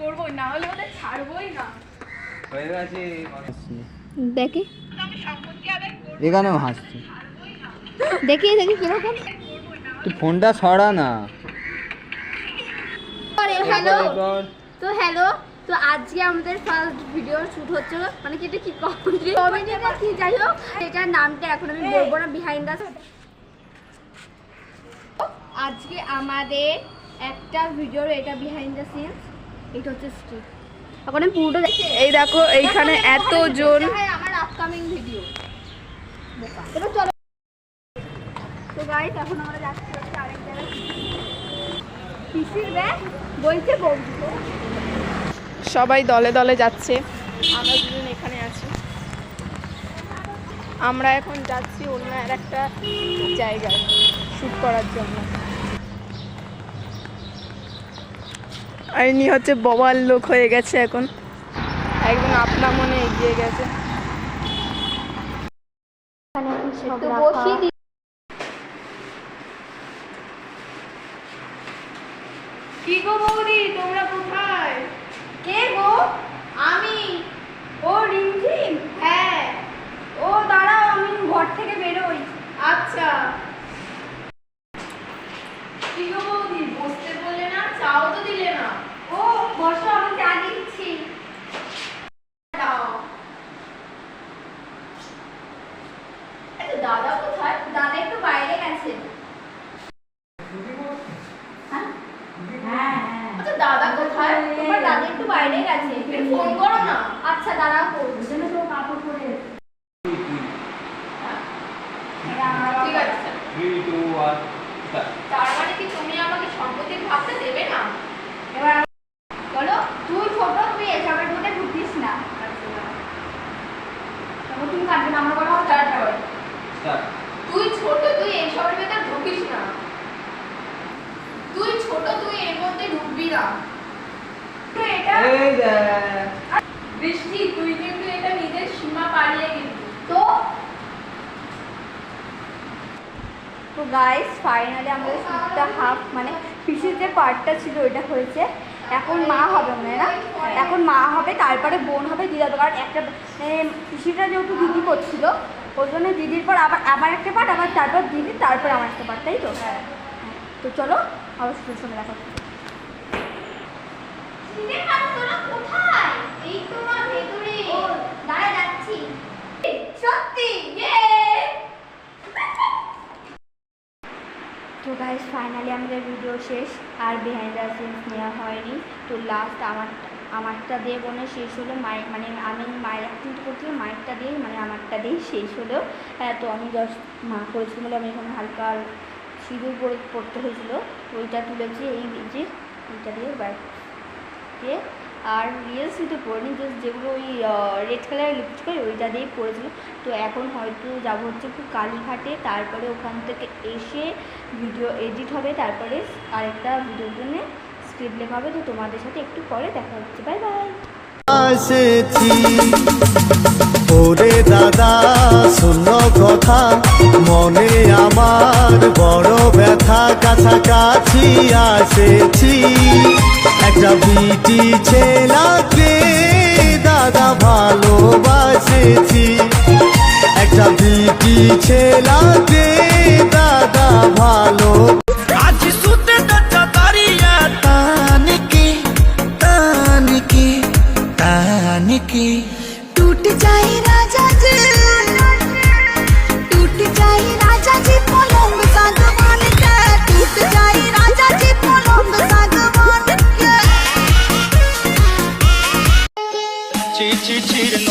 করব না হলে ওদের ছাড়বোই না। হয়ে গেছে। দেখি। এখানেও হাসছে। দেখি দেখি কীরকম। তুই ফোনটা সরা না। হ্যালো তো হ্যালো তো আজকে আমাদের ফার্স্ট ভিডিও শুট হচ্ছে মানে কি এটা কি কমেডি কমেডি না কি? যাই হোক এটার নামটা এখন আমি বলব না বিহাইন্ড দ্য আজকে আমাদের একটা ভিডিওর এটা বিহাইন্ড দ্য সিনস এটা হচ্ছে স্ট্রিট এখন আমি পুরোটা এই দেখো এইখানে এতজন আমার আপকামিং ভিডিও এবার চলো। তো গাইস এখন আমরা যাচ্ছি হচ্ছে আরেক জায়গায়। পিসির ব্যাগ বলছে সবাই দলে দলে যাচ্ছে। আমরা দুজন এখানে আছি। আমরা এখন যাচ্ছি অন্য আর একটা জায়গায় শ্যুট করার জন্য। আর ইনি হচ্ছে ববাল লোক হয়ে গেছে এখন। একদম আপনা মনে এগিয়ে গেছে। তো বসিয়ে দিই কি গো বৌদি তোমরা কোথায়? কে গো? আমি। ও রিমঝিম? হ্যাঁ ও দাঁড়াও আমি ঘর থেকে বেরোই আচ্ছা কি গো বৌদি বসতে বললে না চাও তো দিলে না ও বসো আমি চা দিচ্ছি দাও এই তো দাদা কোথায় দাদা একটু বাইরে গেছে হ্যাঁ হ্যাঁ আচ্ছা দাদা কোথায়? তোমার দাদা একটু বাইরে গেছে। ফোন করো না। আচ্ছা দাঁড়াও করছি তো কাপড় পরে ঠিক আছে। থ্রি টু ওয়ান তার মানে কি তুমি আমাকে সম্পত্তির ভাগটা দেবে না? এবার বলো। তুই ছোট তুই এসবের মধ্যে ঢুকিস না। তখন তুমি কাটবে না আমরা স্টার্ট তুই ছোট তুই এইসবের ভেতর ঢুকিস না তুই ছোট তুই এর মধ্যে ঢুকবি না। তুই এটা এই দেখ। বৃষ্টি তুই কিন্তু এটা নিজের সীমা পাড়িয়ে গেলি তো? তো গাইস ফাইনালি আমাদের শুটটা হাফ মানে পিসির যে পার্টটা ছিল ওইটা হয়েছে। এখন মা হবে মনে না? এখন মা হবে তারপরে বোন হবে দিদা হবে। কারণ একটা মানে পিসিটা যেহেতু দিদি করছিল ওই জন্য দিদির পর আবার আবার একটা পার্ট আবার তারপর দিদি তারপর আমার একটা পার্ট তাই তো? হ্যাঁ। তো চলো আবার সঙ্গে দেখা তো ফাইনালি আমাদের ভিডিও শেষ। আর বিহাইন্ড দ্য সিনস নেওয়া হয়নি। তো লাস্ট আমার আমারটা দিয়ে বোনে শেষ হলো। মায়ের মানে আমি মায়ের অ্যাক্টিং করছিলাম মায়েরটা দিয়ে মানে আমারটা দিয়ে শেষ হলো। হ্যাঁ, তো আমি জাস্ট মা করেছিলাম বলে আমি এখানে হালকা সিঁদুর পরে পড়তে হয়েছিল। ওইটা তুলেছি এই যে এইটা দিয়ে ব্যাগ দিয়ে আর রিয়েল সিঁদুর পরিনি জাস্ট যেগুলো ওই রেড কালারের লিপস্টিক করে, ওইটা দিয়েই পরেছিল। তো এখন হয়তো যাব হচ্ছে একটু কালীঘাটে, তারপরে ওখান থেকে এসে ভিডিও এডিট হবে, তারপরে আরেকটা ভিডিওর জন্য স্ক্রিপ্ট লেখা হবে। তো তোমাদের সাথে একটু পরে দেখা হচ্ছে। বাই বাই দাদা কথা। মনে আমার বড় ব্যথা কাছাকাছি আসেছি। একটা বিটি ছেলাকে দাদা ভালোবাসেছি। একটা বিটি ছেলাকে দাদা ভালো ചീര ചീര